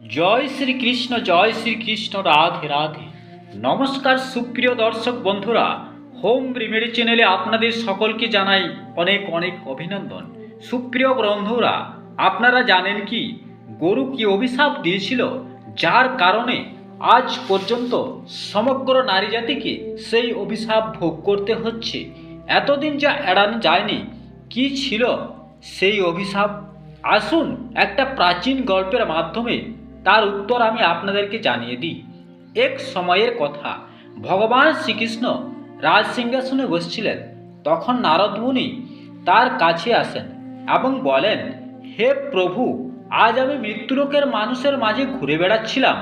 জয় শ্রীকৃষ্ণ জয় শ্রীকৃষ্ণ, রাধে রাধে। নমস্কার সুপ্রিয় দর্শক বন্ধুরা, হোম রিমেডি চ্যানেলে আপনাদের সকলকে জানাই অনেক অনেক অভিনন্দন। সুপ্রিয় বন্ধুরা, আপনারা জানেন কি, গরু কি অভিশাপ দিয়েছিল? যার কারণে আজ পর্যন্ত সমগ্র নারী জাতিকে সেই অভিশাপ ভোগ করতে হচ্ছে। এতদিন যা এড়ানো যায়নি, কি ছিল সেই অভিশাপ? আসুন একটা প্রাচীন গল্পের মাধ্যমে তার উত্তর আমি আপনাদেরকে জানিয়ে দিই। এক সময়ের কথা, ভগবান শ্রীকৃষ্ণ রাজ সিংহাসনে বসছিলেন। তখন নারদ মুনি তার কাছে আসেন এবং বলেন, হে প্রভু, আজ আমি মৃত্যুলোকের মানুষের মাঝে ঘুরে বেড়াচ্ছিলাম।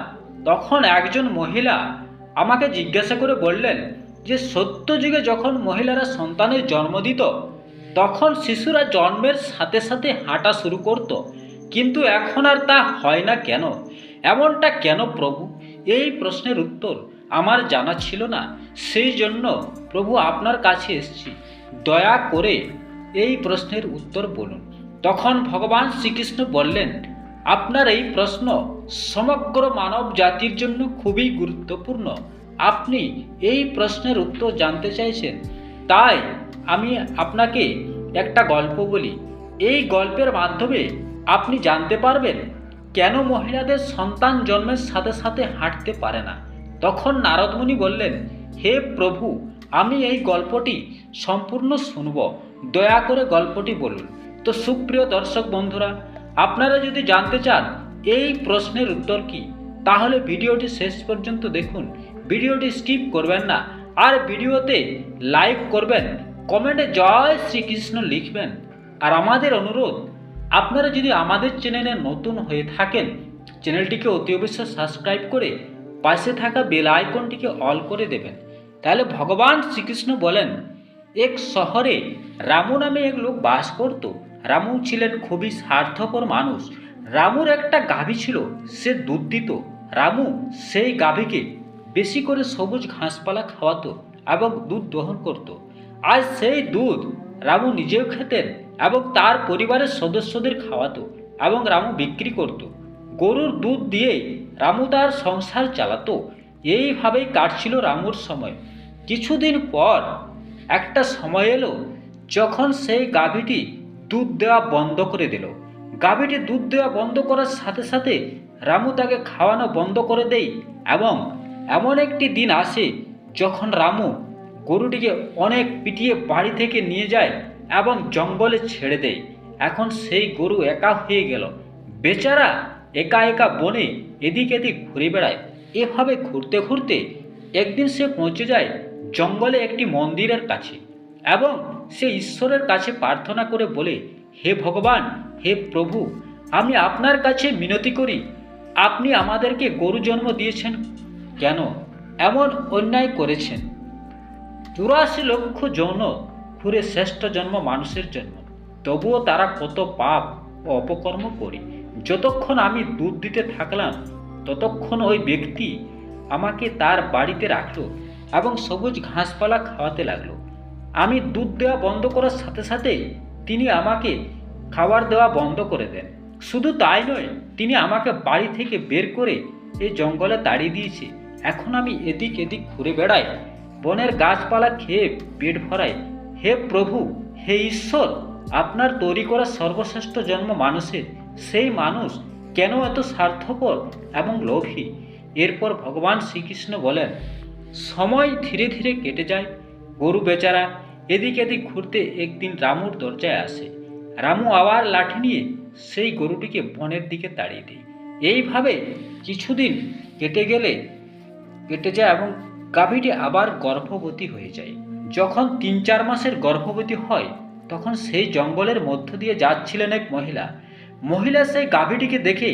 তখন একজন মহিলা আমাকে জিজ্ঞাসা করে বললেন যে সত্য যুগে যখন মহিলারা সন্তানের জন্ম দিত, তখন শিশুরা জন্মের সাথে সাথে হাঁটা শুরু করত কিন্তু এখন আর তা হয় না কেন? এমনটা কেন প্রভু? এই প্রশ্নের উত্তর আমার জানা ছিল না। সেই জন্য প্রভু আপনার কাছে এসেছি। দয়া করে এই প্রশ্নের উত্তর বলুন। তখন ভগবান শ্রীকৃষ্ণ বললেন, আপনার এই প্রশ্ন সমগ্র মানব জাতির জন্য খুবই গুরুত্বপূর্ণ। আপনি এই প্রশ্নের উত্তর জানতে চাইছেন। তাই আমি আপনাকে একটা গল্প বলি। এই গল্পের মাধ্যমে আপনি জানতে পারবেন কেন মহিলাদের সন্তান জন্মের সাথে সাথে হাঁটতে পারে না। তখন নারদমুনি বললেন, হে প্রভু, আমি এই গল্পটি সম্পূর্ণ শুনব। দয়া করে গল্পটি বলুন। তো সুপ্রিয় দর্শক বন্ধুরা, আপনারা যদি জানতে চান এই প্রশ্নের উত্তর কি, তাহলে ভিডিওটি শেষ পর্যন্ত দেখুন। ভিডিওটি স্কিপ করবেন না। আর ভিডিওতে লাইক করবেন, কমেন্টে জয় শ্রীকৃষ্ণ লিখবেন। আর আমাদের অনুরোধ আপনারা যদি আমাদের চ্যানেলে নতুন হয়ে থাকেন, চ্যানেলটিকে অতি অবশ্যই সাবস্ক্রাইব করে পাশে থাকা বেল আইকনটিকে অল করে দেবেন। তাহলে ভগবান শ্রীকৃষ্ণ বলেন, এক শহরে রামু নামে এক লোক বাস করত। রামু ছিলেন খুবই স্বার্থপর মানুষ। রামুর একটা গাভী ছিল, সে দুধ দিত। রামু সেই গাভীকে বেশি করে সবুজ ঘাসপালা খাওয়াতো এবং দুধ দহন করত। আজ সেই দুধ রামু নিজেও খেতেন। এবং তার পরিবারের সদস্যদের খাওয়াতো এবং রামু বিক্রি করত। গরুর দুধ দিয়ে রামু তার সংসার চালাতো। এইভাবেই কাটছিল রামুর সময়। কিছুদিন পর একটা সময় এলো যখন সেই গাভীটি দুধ দেওয়া বন্ধ করে দিল। গাভীটি দুধ দেওয়া বন্ধ করার সাথে সাথে রামু তাকে খাওয়ানো বন্ধ করে দেয় এবং এমন একটি দিন আসে যখন রামু গরুটিকে অনেক পিটিয়ে বাড়ি থেকে নিয়ে যায় এবং জঙ্গলে ছেড়ে দেয় এখন সেই গরু একা হয়ে গেল। বেচারা একা একা বনে এদিক এদিক ঘুরে বেড়ায়। এভাবে ঘুরতে ঘুরতে একদিন সে পৌঁছে যায় জঙ্গলে একটি মন্দিরের কাছে এবং সে ঈশ্বরের কাছে প্রার্থনা করে বলে, হে ভগবান, হে প্রভু, আমি আপনার কাছে মিনতি করি। আপনি আমাদেরকে গরু জন্ম দিয়েছেন কেন? এমন অন্যায় করেছেন। চুরাশি লক্ষ যৌন ঘুরে শ্রেষ্ঠ জন্ম মানুষের জন্য। তবুও তারা কত পাপ ও অপকর্ম করি। যতক্ষণ আমি দুধ দিতে থাকলাম, ততক্ষণ ওই ব্যক্তি আমাকে তার বাড়িতে রাখল এবং সবুজ ঘাসপালা খাওয়াতে লাগল। আমি দুধ দেওয়া বন্ধ করার সাথে সাথে তিনি আমাকে খাবার দেওয়া বন্ধ করে দেন। শুধু তাই নয়, তিনি আমাকে বাড়ি থেকে বের করে এই জঙ্গলে তাড়িয়ে দিয়েছে। এখন আমি এদিক এদিক ঘুরে বেড়াই, বনের গাছপালা খেয়ে পেট ভরাই হে প্রভু, হে ঈশ্বর, আপনার তৈরি করা সর্বশ্রেষ্ঠ জন্ম মানুষের, সেই মানুষ কেন এত স্বার্থপর এবং লোভী? এরপর ভগবান শ্রীকৃষ্ণ বলেন, সময় ধীরে ধীরে কেটে যায়, গরু বেচারা এদিক এদিক ঘুরতে একদিন রামুর দরজায় আসে। রামু আবার লাঠি নিয়ে সেই গরুটিকে বনের দিকে তাড়িয়ে দেয়। এইভাবে কিছুদিন কেটে গেলে, কেটে যায় এবং গাভীটি আবার গর্ভবতী হয়ে যায়। যখন তিন চার মাসের গর্ভবতী হয়, তখন সেই জঙ্গলের মধ্য দিয়ে যাচ্ছিলেন এক মহিলা। মহিলা সেই গাভীটিকে দেখে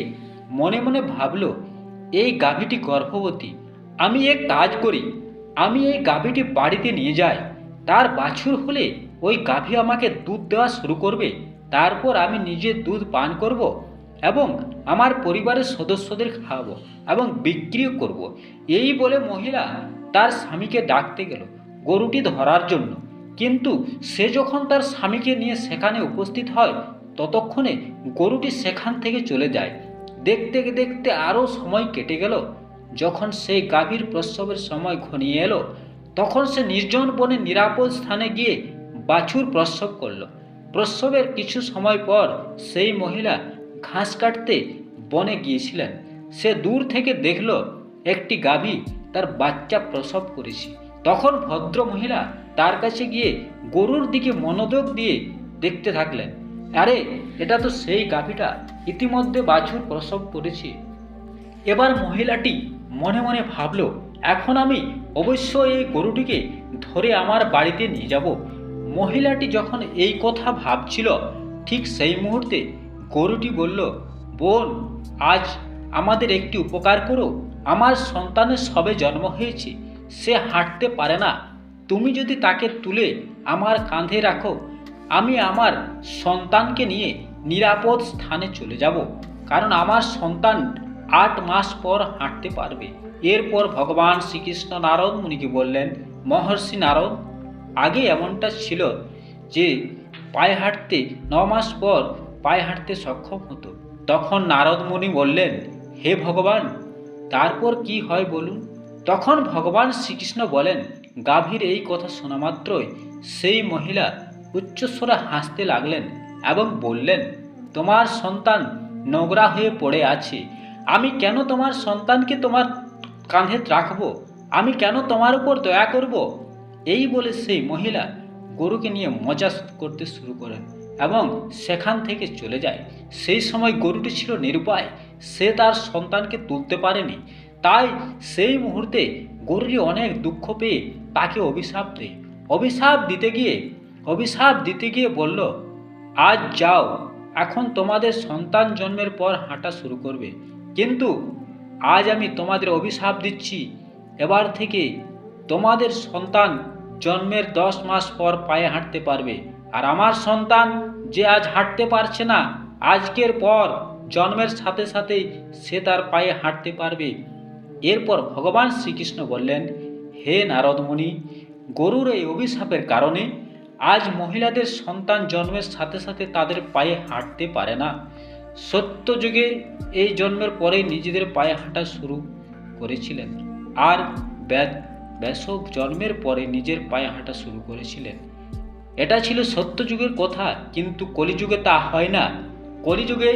মনে মনে ভাবলো, এই গাভীটি গর্ভবতী, আমি এক কাজ করি, আমি এই গাভীটি বাড়িতে নিয়ে যাই। তার বাছুর হলে ওই গাভী আমাকে দুধ দেওয়া শুরু করবে। তারপর আমি নিজে দুধ পান করব এবং আমার পরিবারের সদস্যদের খাওয়াবো এবং বিক্রিও করব। এই বলে মহিলা তার স্বামীকে ডাকতে গেল। গরুটি ধরার জন্য। কিন্তু সে যখন তার স্বামীকে নিয়ে সেখানে উপস্থিত হয়, ততক্ষণে গরুটি সেখান থেকে চলে যায়। দেখতে দেখতে আরও সময় কেটে গেল। যখন সেই গাভীর প্রসবের সময় ঘনিয়ে এলো, তখন সে নির্জন বনে নিরাপদ স্থানে গিয়ে বাছুর প্রসব করল। প্রসবের কিছু সময় পর সেই মহিলা ঘাস কাটতে বনে গিয়েছিলেন। সে দূর থেকে দেখল, একটি গাভী তার বাচ্চা প্রসব করেছে। তখন ভদ্র মহিলা তার কাছে গিয়ে গরুর দিকে মনোযোগ দিয়ে দেখতে থাকলেন। আরে, এটা তো সেই গাভীটা ইতিমধ্যে বাছুর প্রসব করেছে। এবার মহিলাটি মনে মনে ভাবল, এখন আমি অবশ্যই এই গরুটিকে ধরে আমার বাড়িতে নিয়ে যাব। মহিলাটি যখন এই কথা ভাবছিল, ঠিক সেই মুহূর্তে গরুটি বলল, বোন, আজ আমাদের একটি উপকার করো। আমার সন্তানের সবে জন্ম হয়েছে। সে হাঁটতে পারে না। তুমি যদি তাকে তুলে আমার কাঁধে রাখো, আমি আমার সন্তানকে নিয়ে নিরাপদ স্থানে চলে যাব, কারণ আমার সন্তান আট মাস পর হাঁটতে পারবে। এরপর ভগবান শ্রীকৃষ্ণ নারদ মুনিকে বললেন, মহর্ষি নারদ, আগে এমনটা ছিল যে পায়ে হাঁটতে ন মাস পর পায়ে হাঁটতে সক্ষম হতো। তখন নারদ মুনি বললেন, হে ভগবান, তারপর কি হয় বলুন? তখন ভগবান শ্রীকৃষ্ণ বলেন, গাভীর এই কথা শোনা মাত্রই সেই মহিলা উচ্চস্বরে হাসতে লাগলেন এবং বললেন, তোমার সন্তান নোংরা হয়ে পড়ে আছে। আমি কেন তোমার সন্তানকে তোমার কাঁধে রাখব? আমি কেন তোমার উপর দয়া করব? এই বলে সেই মহিলা গরুকে নিয়ে মজা করতে শুরু করেন এবং সেখান থেকে চলে যায়। সেই সময় গরুটি ছিল নিরুপায়। সে তার সন্তানকে তুলতে পারেনি। তাই সেই মুহূর্তে গরুটি অনেক দুঃখ পেয়ে তাকে অভিশাপ দেয়। অভিশাপ দিতে গিয়ে, অভিশাপ দিতে গিয়ে বলল, আজ যাও, এখন তোমাদের সন্তান জন্মের পর হাঁটা শুরু করবে। কিন্তু আজ আমি তোমাদের অভিশাপ দিচ্ছি। এবার থেকে তোমাদের সন্তান জন্মের দশ মাস পর পায়ে হাঁটতে পারবে। আর আমার সন্তান যে আজ হাঁটতে পারছে না, আজকের পর জন্মের সাথে সাথেই সে তার পায়ে হাঁটতে পারবে। এরপর ভগবান শ্রীকৃষ্ণ বললেন, হে নারদমণি, গরুর এই অভিশাপের কারণে আজ মহিলাদের সন্তান জন্মের সাথে সাথে তাদের পায়ে হাঁটতে পারে না। সত্য যুগে এই জন্মের পরে নিজেদের পায়ে হাঁটা শুরু করেছিলেন আর ব্যাস ব্যাসব জন্মের পরে নিজের পায়ে হাঁটা শুরু করেছিলেন। এটা ছিল সত্য যুগের কথা, কিন্তু কলিযুগে তা হয় না। কলিযুগে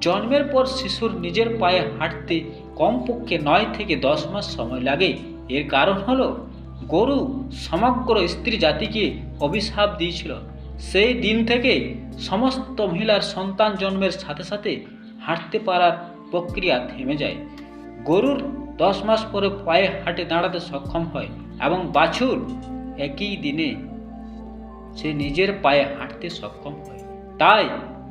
জন্মের পর শিশুর নিজের পায়ে হাঁটতে কমপক্ষে নয় থেকে দশ মাস সময় লাগে। এর কারণ হলো, গরু সমগ্র স্ত্রী জাতিকে অভিশাপ দিয়েছিল। সেই দিন থেকে সমস্ত মহিলার সন্তান জন্মের সাথে সাথে হাঁটতে পারার প্রক্রিয়া থেমে যায়। গরুর দশ মাস পরে পায়ে হাঁটে দাঁড়াতে সক্ষম হয় এবং বাছুর একই দিনে সে নিজের পায়ে হাঁটতে সক্ষম হয়। তাই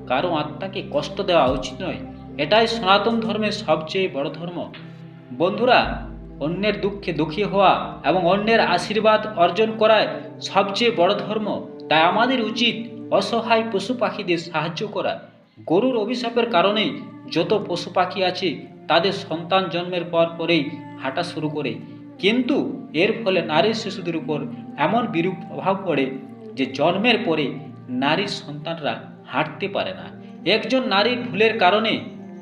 কারও আত্মাকে কষ্ট দেওয়া উচিত নয়। এটাই সনাতন ধর্মের সবচেয়ে বড় ধর্ম। বন্ধুরা, অন্যের দুঃখে দুঃখী হওয়া এবং অন্যের আশীর্বাদ অর্জন করায় সবচেয়ে বড় ধর্ম। তাই আমাদের উচিত অসহায় পশু পাখিদের সাহায্য করা। গরুর অভিশাপের কারণে যত পশু পাখি আছে, তাদের সন্তান জন্মের পর পরেই হাঁটা শুরু করে। কিন্তু এর ফলে নারী শিশুদের উপর এমন বিরূপ প্রভাব পড়ে যে জন্মের পরে নারীর সন্তানরা হাঁটতে পারে না। একজন নারীর ভুলের কারণে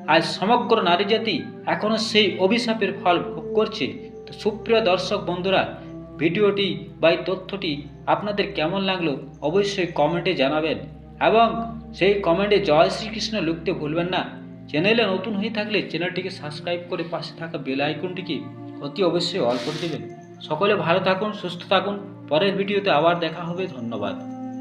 আজ সমগ্র নারী জাতি এখনও সেই অভিশাপের ফল ভোগ করছে। তো সুপ্রিয় দর্শক বন্ধুরা, ভিডিওটি বা এই তথ্যটি আপনাদের কেমন লাগল অবশ্যই কমেন্টে জানাবেন। এবং সেই কমেন্টে জয় শ্রীকৃষ্ণ লিখতে ভুলবেন না। চ্যানেলে নতুন হয়ে থাকলে চ্যানেলটিকে সাবস্ক্রাইব করে পাশে থাকা বেল আইকনটিকে অতি অবশ্যই অল করে দেবেন। সকলে ভালো থাকুন, সুস্থ থাকুন। পরের ভিডিওতে আবার দেখা হবে। ধন্যবাদ।